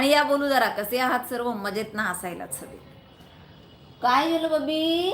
आणि या बोलू जरा कसे आहात सर्व? मजेत ना हसायलाच हवे काय झालं बबी?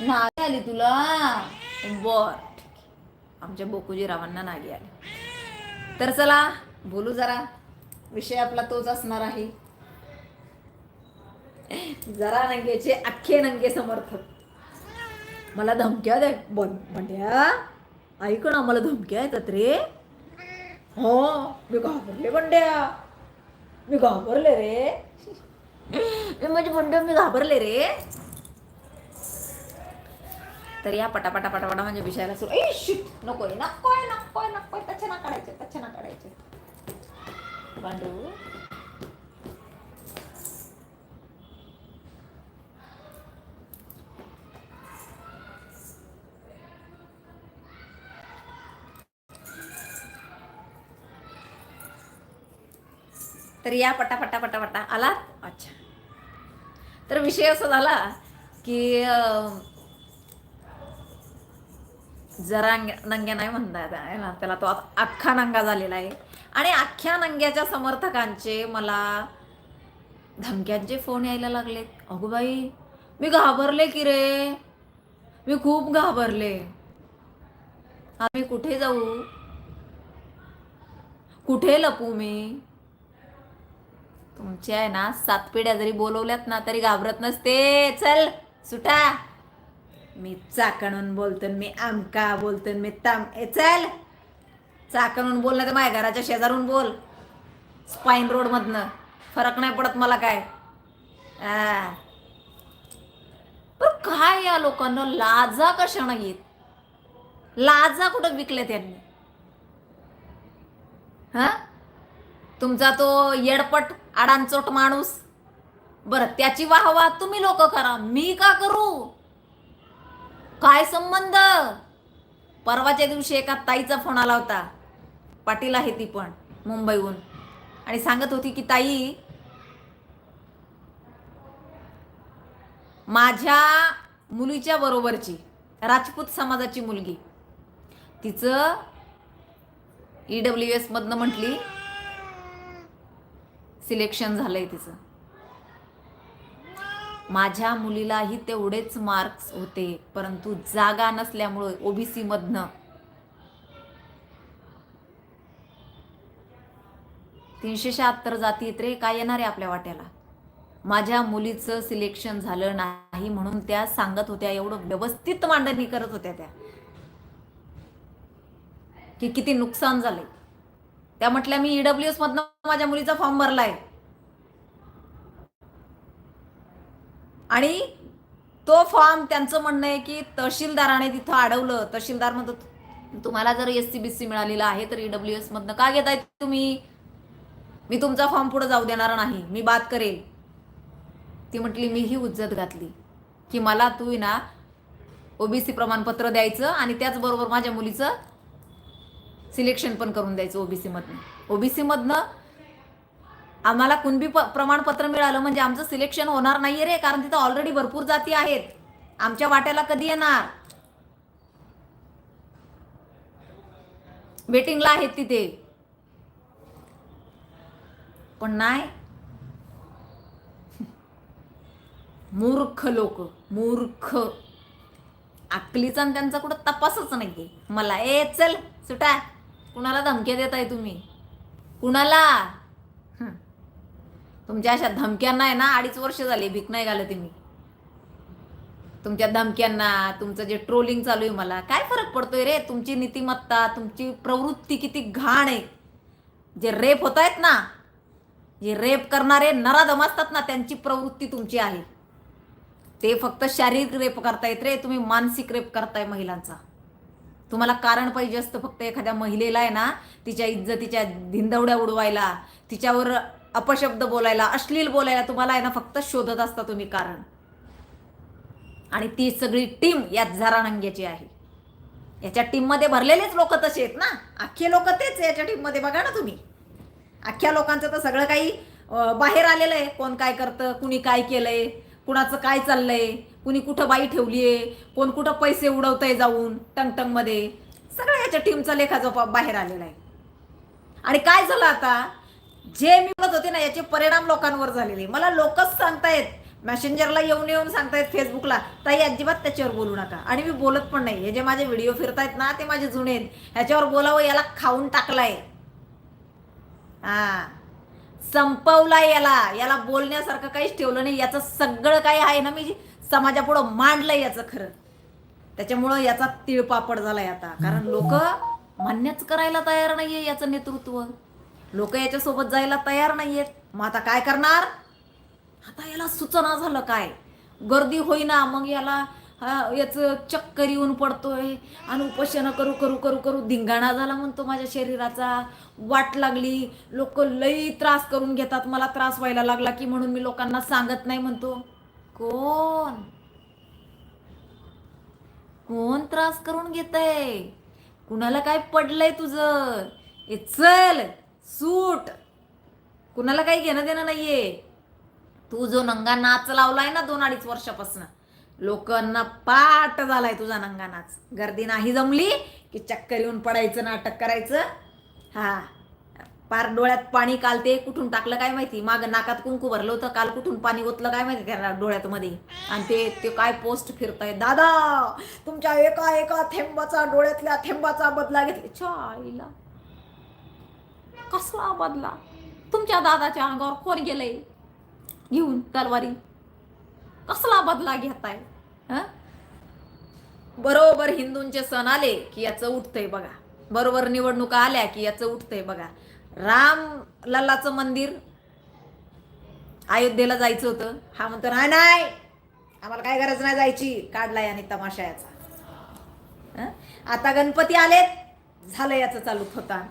नागी आली तुला? बर आमच्या बोकुजी रावांना नागी आली. तर चला बोलू जरा. विषय आपला तोच असणार आहे. जरा नंगेचे अख्खे नंगे समर्थक. मला धमक्या द्या बन बंड्या. ऐक ना मला धमक्या येतात रे. हो मी घाबरले बंड्या. मी घाबरले रे. मी म्हणजे बंड्या मी घाबरले रे. तर या पटापटा पटापटा म्हणजे विषयाला सुरू ए शिट नकोय नकोय नकोय नकोय तच्छा ना काढायचे तच्छा ना काढायचे. पांडू तर या पटा पटा पटा पटा अच्छा. तर विषय असा झाला की जरा नंग्या नाही म्हणता आहे ना त्याला तो अख्खा नंगा झालेला आहे. आणि अख्ख्या नंग्याच्या समर्थकांचे मला धमक्यांचे फोन यायला लागले अगो बाई मी घाबरले की रे? मी खूप घाबरले. आम्ही कुठे जाऊ? कुठे लपू मी? तुमच्या आहे ना सात पिढ्या जरी बोलवल्यात ना तरी घाबरत नसते. चल सुटा. मी चाकणून बोलतो मी आमका बोलतो मी ताम ए चल. चाकणून बोल तर माझ्या घराच्या शेजारून बोल. स्पाईन रोडमधनं फरक नाही पडत मला काय. पण काय या लोकांना लाजा कशानं घेत? लाजा कुठं विकल्या त्यांनी हां? तुमचा तो येडपट आडांचोट माणूस. बरं त्याची वाहवा तुम्ही लोक करा. मी का करू? काय संबंध? परवाच्या दिवशी एका ताईचा फोन आला होता. पाटील आहे ती पण मुंबईहून. आणि सांगत होती की ताई माझ्या मुलीच्या बरोबरची राजपूत समाजाची मुलगी तिचं ई डब्ल्यू एस मधनं म्हटली सिलेक्शन झालंय तिचं. माझ्या मुलीलाही तेवढेच मार्क्स होते परंतु जागा नसल्यामुळे ओबीसी मधन तीनशे शहात्तर जाती आहेत रे काय येणार आहे आपल्या वाट्याला? माझ्या मुलीचं सिलेक्शन झालं नाही म्हणून त्या सांगत होत्या एवढं व्यवस्थित मांडणी करत होत्या त्या. की किती नुकसान झालंय. त्या म्हटल्या मी ईडब्ल्यू एस मधनं माझ्या मुलीचा फॉर्म भरलाय. आणि तो फॉर्म त्यांचं म्हणणं आहे की तहसीलदाराने तिथं अडवलं. तहसीलदार म्हणतो तुम्हाला जर एस सी बी सी मिळालेला आहे तर ईडब्ल्यू एस मधनं का घेताय तुम्ही? मी तुमचा फॉर्म पुढे जाऊ देणार नाही. मी बात करेल. ती म्हटली मी ही उज्जत घातली. की मला तू ना ओबीसी प्रमाणपत्र द्यायचं आणि त्याचबरोबर माझ्या मुलीचं सिलेक्शन पण करून द्यायचं ओबीसी ओबीसीमधनं ओबीसी मधनं. आम्हाला कुणबी प प्रमाणपत्र मिळालं म्हणजे आमचं सिलेक्शन होणार नाहीये रे कारण तिथं ऑलरेडी भरपूर जाती आहेत. आमच्या वाट्याला कधी येणार? वेटिंगला आहेत तिथे. पण नाही. मूर्ख लोक मूर्ख. अकलीचा आणि त्यांचा कुठं तपासच नाही मला ए चल सुटा. कुणाला धमक्या देताय तुम्ही? कुणाला? तुमच्या अशा धमक्यांना आहे ना अडीच वर्ष झाली भीक नाही घालते मी. तुमच्या धमक्यांना तुमचं जे ट्रोलिंग चालू आहे मला काय फरक पडतोय रे? तुमची नीतिमत्ता तुमची प्रवृत्ती किती घाण आहे. जे रेप होत आहेत ना जे रेप करणारे नराधम असतात ना त्यांची प्रवृत्ती तुमची आहे. ते फक्त शारीरिक रेप करतायत रे तुम्ही मानसिक रेप करताय महिलांचा. तुम्हाला कारण पाहिजे असतं फक्त एखाद्या महिलेला आहे ना तिच्या इज्जतीच्या धिंदवड्या उडवायला तिच्यावर अपशब्द बोलायला अश्लील बोलायला तुम्हाला आहे ना फक्त शोधत असता तुम्ही कारण. आणि ती सगळी टीम या झारानंग्याची आहे. याच्या टीममध्ये भरलेलेच लोक तसे आहेत ना. अख्खे लोक तेच याच्या टीममध्ये बघा ना तुम्ही. अख्ख्या लोकांचं तर सगळं काही बाहेर आलेलं आहे. कोण काय करतं कुणी काय केलंय कुणाचं काय चाललंय. कुणी कुठं बाई ठेवलीये कोण कुठं पैसे उडवतंय जाऊन टंगटंगमध्ये. सगळं याच्या टीमचा लेखाचा बाहेर आलेला आहे. आणि काय झालं आता? जे मी बोलत होते ना याचे परिणाम लोकांवर झालेले. मला लोकच सांगतायत. मॅसेंजरला येऊन येऊन सांगतायत फेसबुकला ताई अजिबात त्याच्यावर बोलू नका. आणि मी बोलत पण नाही. हे जे माझे व्हिडिओ फिरतायत ना ते माझे जुने आहेत. ह्याच्यावर बोलावं याला खाऊन टाकलाय. हा. संपवलाय याला. याला बोलण्यासारखं काहीच ठेवलं नाही. याचं सगळं काही आहे ना मी समाजापुढं मांडलंय याचं खरं. त्याच्यामुळं याचा तिळपापड झालाय आता. कारण लोक मान्यच करायला तयार नाहीये याचं नेतृत्व. लोक याच्यासोबत जायला तयार नाहीयेत. मग आता काय करणार? आता याला सूचना झालं काय? गर्दी होईना मग याला हा, याचं चक्कर येऊन पडतोय. आणि उपोषण करू करू करू करू धिंगाणा झाला म्हणतो माझ्या शरीराचा. वाट लागली. लोक लई त्रास करून घेतात. मला त्रास व्हायला लागला की म्हणून मी लोकांना सांगत नाही म्हणतो. कोण? कोण त्रास करून घेतय? कुणाला काय पडलंय तुझं? ए चल सूट. कुणाला काही घेणं देणं नाहीये. तू जो नंगा नाच लावलाय ना दोन अडीच वर्षापासून लोकांना पाठ झालाय तुझा नंगा नाच. गर्दी नाही जमली की चक्कर येऊन पडायचं नाटक करायचं? हा. पार डोळ्यात पाणी काल ते कुठून टाकलं काय माहिती? माग नाकात कुंकू भरलं होतं काल कुठून पाणी ओतलं काय माहिती त्या डोळ्यात मध्ये आणि ते ते काय पोस्ट फिरताय दादा तुमच्या एका एका थेंबाचा डोळ्यातल्या थेंबाचा बदला घेतला. आईला. कसला बदला? तुमच्या दादाच्या अंगावर कोण गेलंय? घेऊन तलवारी. कसला बदला घेताय? बरोबर हिंदूंचे सण आले की याचं उठतंय बघा. बरोबर निवडणुका आल्या की याचं उठतंय बघा. राम लल्लाचं मंदिर. अयोध्येला जायचं होतं. हा म्हणतो नाही नाही. आम्हाला काय गरज नाही जायची. काढला आणि तमाशा याचा आता गणपती आलेत. झालं याचं चालू होता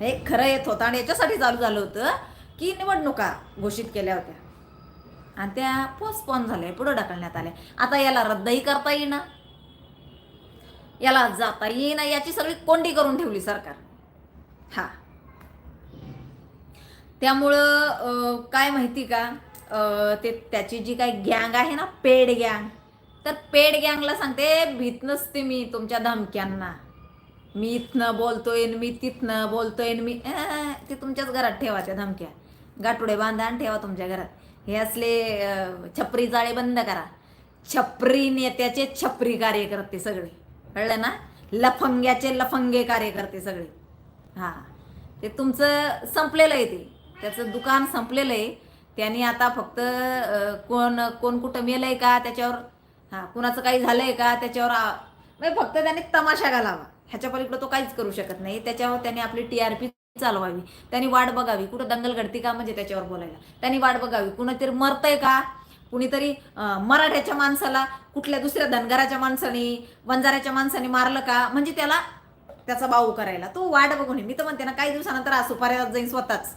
हे खरं येत होतं आणि याच्यासाठी चालू झालं होतं की निवडणुका घोषित केल्या होत्या. आणि त्या पोस्टपॉन झाल्या पुढं ढकलण्यात आल्या. आता याला रद्दही करता येईना. याला जाता येईना. याची सगळी कोंडी करून ठेवली सरकार. हा. त्यामुळं काय माहिती का? ते त्याची जी काही गँग आहे ना पेड गँग तर पेड गँगला सांगते भीत नसते मी तुमच्या धमक्यांना. मी इथनं बोलतोय आणि मी तिथनं बोलतोय मी ते तुमच्याच घरात ठेवा त्या धमक्या. गाठोडे बांधा आणि ठेवा तुमच्या घरात. हे असले छपरी जाळे बंद करा. छपरी नेत्याचे छपरी कार्यकर्ते सगळे. कळलं ना? लफंग्याचे लफंगे कार्यकर्ते सगळे. हां. ते तुमचं संपलेलं आहे ते. त्याचं दुकान संपलेलं आहे त्यांनी आता फक्त कोण कोण कुठं मेलंय का त्याच्यावर हा कुणाचं काही झालंय का त्याच्यावर म्हणजे फक्त त्यांनी तमाशा घालावा. ह्याच्या पलीकडे तो काहीच करू शकत नाही. त्याच्यावर त्यांनी आपली टी आर पी चालवावी. त्यांनी वाट बघावी. कुठं दंगल घडती का म्हणजे त्याच्यावर बोलायला. त्यांनी वाट बघावी. कुणीतरी मरतंय का? कुणीतरी मराठ्याच्या माणसाला कुठल्या दुसऱ्या धनगराच्या माणसाने वंजाऱ्याच्या माणसाने मारलं का? म्हणजे त्याला त्याचा बाऊ करायला. तो वाट बघून मी तर म्हणते ना काही दिवसानंतर आज सुपाऱ्यात जाईन स्वतःच.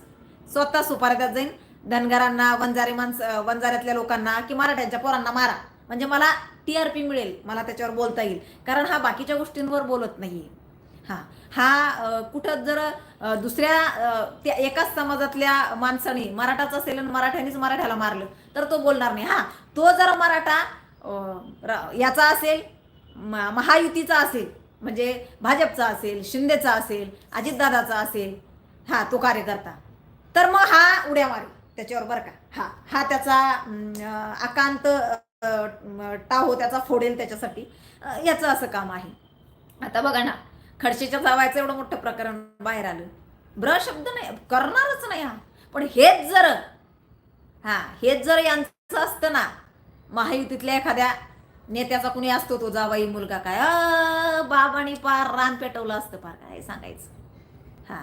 स्वतः सुपाऱ्यात जाईन. धनगरांना वंजारी माणसं वंजाऱ्यातल्या लोकांना की मराठ्यांच्या पोरांना मारा. म्हणजे मला टी आर पी मिळेल मला त्याच्यावर बोलता येईल. कारण हा बाकीच्या गोष्टींवर बोलत नाही. हा हा कुठं जर दुसऱ्या त्या एकाच समाजातल्या माणसाने मराठाच असेल आणि मराठ्यानेच मराठ्याला मारलं तर तो बोलणार नाही. हा तो जर मराठा र- याचा असेल म- महायुतीचा असेल म्हणजे भाजपचा असेल शिंदेचा असेल अजितदादाचा असेल हा तो कार्यकर्ता. तर मग हा उड्या मारू त्याच्यावर बरं का. हा हा त्याचा आकांत टाहो त्याचा फोडेल त्याच्यासाठी. याचं असं काम आहे. आता बघा ना खडशीच्या जावायचं एवढं मोठं प्रकरण बाहेर आलं. ब्र शब्द नाही करणारच नाही हा. पण हेच जर हा हेच जर यांचं असतं ना महायुतीतल्या एखाद्या नेत्याचा कुणी असतो तो जावाई मुलगा काय? अ, पार रान पेटवलं असतं पार काय सांगायचं? हा.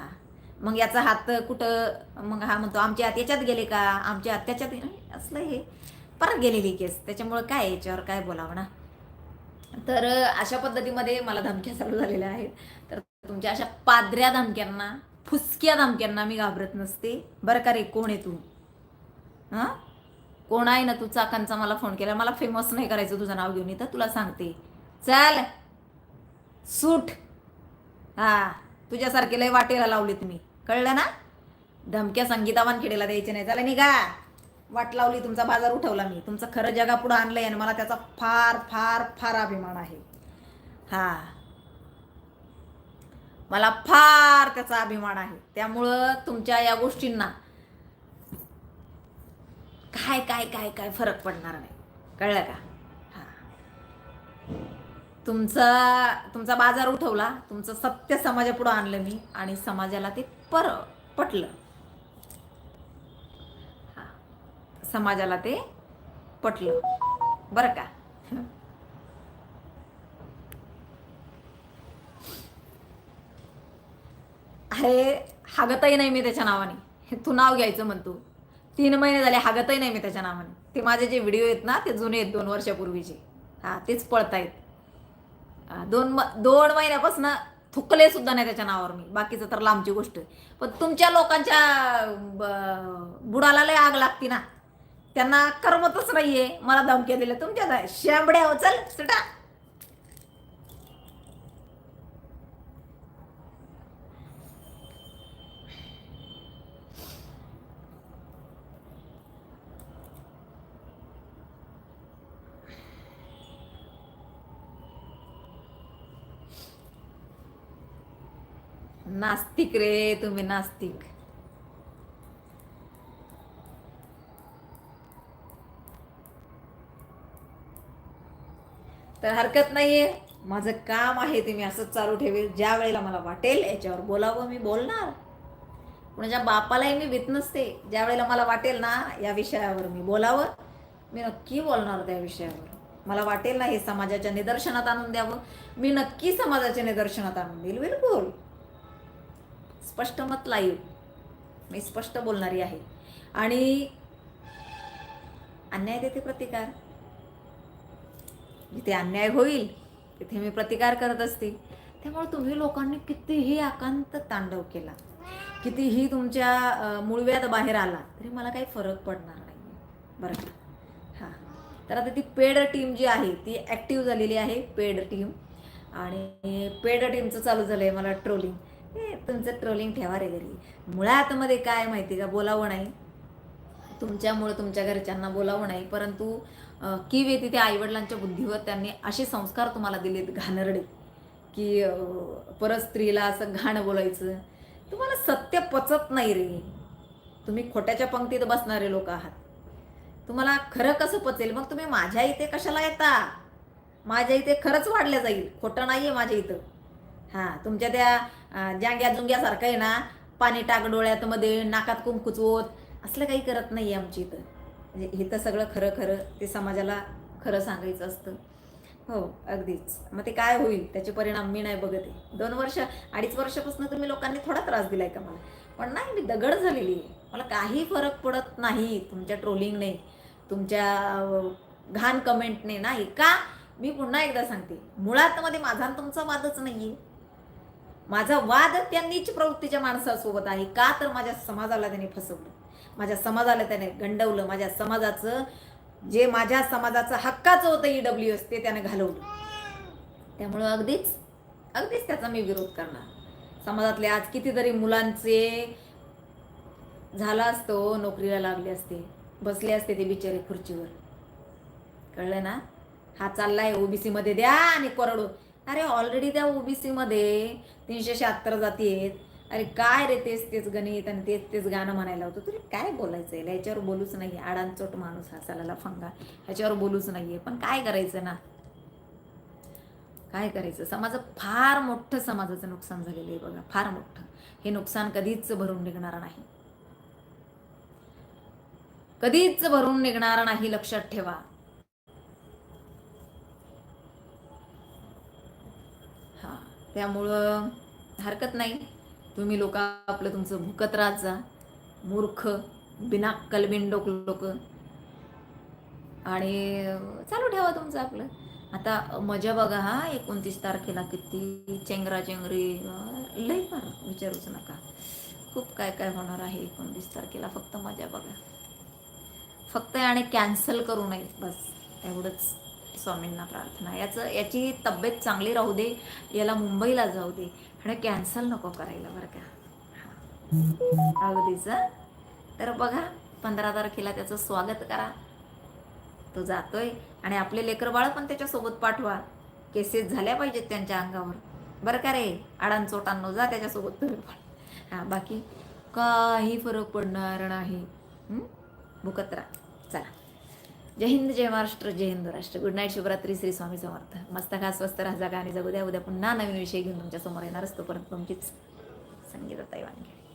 मग याचा हात कुठं मग हा म्हणतो आमच्या हात याच्यात गेले का? आमच्या हात त्याच्यात असलं हे. परत गेलेली केस. त्याच्यामुळं काय याच्यावर काय बोलावं ना? तर अशा पद्धतीमध्ये मला धमक्या चालू झालेल्या आहेत. तर तुमच्या अशा पादऱ्या धमक्यांना फुसक्या धमक्यांना मी घाबरत नसते. बरं का रे? कोण आहे तू? हां? कोण आहे ना तू? चाकांचा मला फोन केला. मला फेमस नाही करायचं तुझं नाव घेऊन. इथं तुला सांगते. चल. सूट. हा. तुझ्यासारखे लय वाटेला लावलेत मी. कळलं ना? धमक्या संगीता वानखेडेला द्यायचे नाही. चला निघा. वाट लावली तुमचा बाजार उठवला मी. तुमचं खरं जगापुढं आणलंय आणि मला त्याचा फार फार फार अभिमान आहे. हा. मला फार त्याचा अभिमान आहे. त्यामुळं तुमच्या या गोष्टींना काय काय काय काय फरक पडणार नाही. कळलं का? तुमचा तुमचा बाजार उठवला तुमचं सत्य समाजापुढं आणलं मी आणि समाजाला ते पर पटलं. समाजाला ते पटलं. बरं का? अरे हागतही नाही मी त्याच्या नावाने. तू नाव घ्यायचं म्हणतो तीन महिने झाले हागतही नाही मी त्याच्या नावाने. ते माझे जे व्हिडिओ आहेत ना ते जुने आहेत दोन वर्षापूर्वीचे. हा तेच पळतायत. दोन म दोन महिन्यापासून थुकले सुद्धा नाही त्याच्या नावावर मी. बाकीचं तर लांबची गोष्ट आहे. पण तुमच्या लोकांच्या बुडाला लय आग लागती ना. त्यांना करमतच नाहीये. मला धमक्या दिल्या. तुमच्या शेंबड्या हो चल सुटा. नास्तिक रे तुम्ही नास्तिक. तर हरकत नाहीये. माझं काम आहे ते मी असंच चालू ठेवेल. ज्या वेळेला मला वाटेल याच्यावर बोलावं मी बोलणार. कुणाच्या बापालाही मी भीत नसते. ज्या वेळेला मला वाटेल ना या विषयावर मी बोलावं. मी नक्की बोलणार त्या विषयावर. मला वाटेल ना हे समाजाच्या निदर्शनात आणून द्यावं. मी नक्की समाजाच्या निदर्शनात आणून देईल बिलकुल. स्पष्ट मत लाईव्ह मी स्पष्ट बोलणारी आहे. आणि अन्याय देते प्रतिकार. जिथे अन्याय होईल तिथे मी प्रतिकार करत असते. त्यामुळे तुम्ही लोकांनी कितीही आकांत तांडव केला कितीही तुमच्या मुळव्यात बाहेर आला तरी मला काही फरक पडणार नाही बरं का? हां. तर आता ती पेड टीम जी आहे ती ॲक्टिव्ह झालेली आहे पेड टीम. आणि पेड टीमचं चालू झालं आहे मला ट्रोलिंग. हे तुमचं ट्रोलिंग ठेवा रे घरी. मुळात मध्ये काय माहिती का? बोलावं नाही. तुमच्यामुळं तुमच्या घरच्यांना बोलावं नाही. परंतु की वे येते त्या आईवडिलांच्या बुद्धीवर त्यांनी असे संस्कार तुम्हाला दिलेत घाणरडे. की परत स्त्रीला असं घाण बोलायचं. तुम्हाला सत्य पचत नाही रे. तुम्ही खोट्याच्या पंक्तीत बसणारे लोक आहात. तुम्हाला खरं कसं पचेल? मग तुम्ही माझ्या इथे कशाला येता? माझ्या इथे खरंच वाढलं जाईल. खोटं नाही आहे माझ्या इथं. हां तुमच्या त्या जांग्या जुंग्यासारखं आहे ना पाणी टाक डोळ्यात मध्ये नाकात कुंकुचवत असलं काही करत नाही आहे आमची इथं. म्हणजे तर सगळं खरं खरं ते समाजाला खरं सांगायचं असतं. हो अगदीच. मग ते काय होईल? त्याचे परिणाम मी नाही बघत आहे. दोन वर्ष अडीच वर्षापासून तुम्ही लोकांनी थोडा त्रास दिलाय का मला? पण नाही मी दगड झालेली आहे. मला काही फरक पडत नाही तुमच्या ट्रोलिंगने तुमच्या घाण कमेंटने. नाही का? मी पुन्हा एकदा सांगते. मुळात मध्ये माझा आणि तुमचा वादच नाही आहे माझा वाद त्या नीच प्रवृत्तीच्या माणसासोबत आहे. का तर माझ्या समाजाला त्याने फसवलं. माझ्या समाजाला त्याने गंडवलं. माझ्या समाजाचं जे माझ्या समाजाचं हक्काचं होतं ई डब्ल्यू एस ते त्याने घालवलं. त्यामुळं अगदीच अगदीच त्याचा मी विरोध करणार. समाजातले आज कितीतरी मुलांचे झाला असतो नोकरीला लागले असते बसले असते ते बिचारे खुर्चीवर. कळलं ना? हा चाललाय ओबीसीमध्ये द्या आणि करोडो. अरे ऑलरेडी त्या ओबीसी मध्ये तीनशे शहात्तर जाती आहेत अरे काय रे तेच तेच गणित आणि तेच तेच गाणं म्हणायला होतं. तुला काय बोलायचं आहे याच्यावर बोलूच नाही आडांचोट माणूस हा चालायला फंगा. ह्याच्यावर बोलूच नाहीये. पण काय करायचं ना? काय करायचं? समाज फार मोठं समाजाचं नुकसान झालेलं आहे बघा. फार मोठं. हे नुकसान कधीच भरून निघणार नाही. कधीच भरून निघणार नाही लक्षात ठेवा. त्यामुळं हरकत नाही. तुम्ही लोक आपलं तुमचं भुकत राजा मूर्ख बिना कलबिंडोक लोक. आणि चालू ठेवा तुमचं आपलं. आता मजा बघा हा एकोणतीस तारखेला किती चेंगरा चेंगरी लई फार विचारूच नका. खूप काय काय होणार आहे एकोणतीस तारखेला फक्त मजा बघा. फक्त आणि कॅन्सल करू नये बस. एवढंच. स्वामींना प्रार्थना. याचं याची तब्येत चांगली राहू दे याला मुंबईला जाऊ दे आणि कॅन्सल नको करायला बरं का. हा. अगदीच तर बघा पंधरा तारखेला त्याचं स्वागत करा. तो जातोय आणि आपले लेकर बाळ पण त्याच्यासोबत पाठवा. केसेस झाल्या पाहिजेत त्यांच्या अंगावर. बरं का रे? आडांचोटांनो जा त्याच्यासोबत तुम्ही पण. हां बाकी काही फरक पडणार नाही. भुकत राहा. चला. जय हिंद जय महाराष्ट्र जय हिंद राष्ट्र. Good night Shivratri Shri Swami Samarth. मस्त खा स्वस्त राहा जागा आणि जगू द्या. उद्या पुन्हा नवीन विषय घेऊन तुमच्यासमोर येणार असतो. परत तुमचीच संगीता वानखेडे.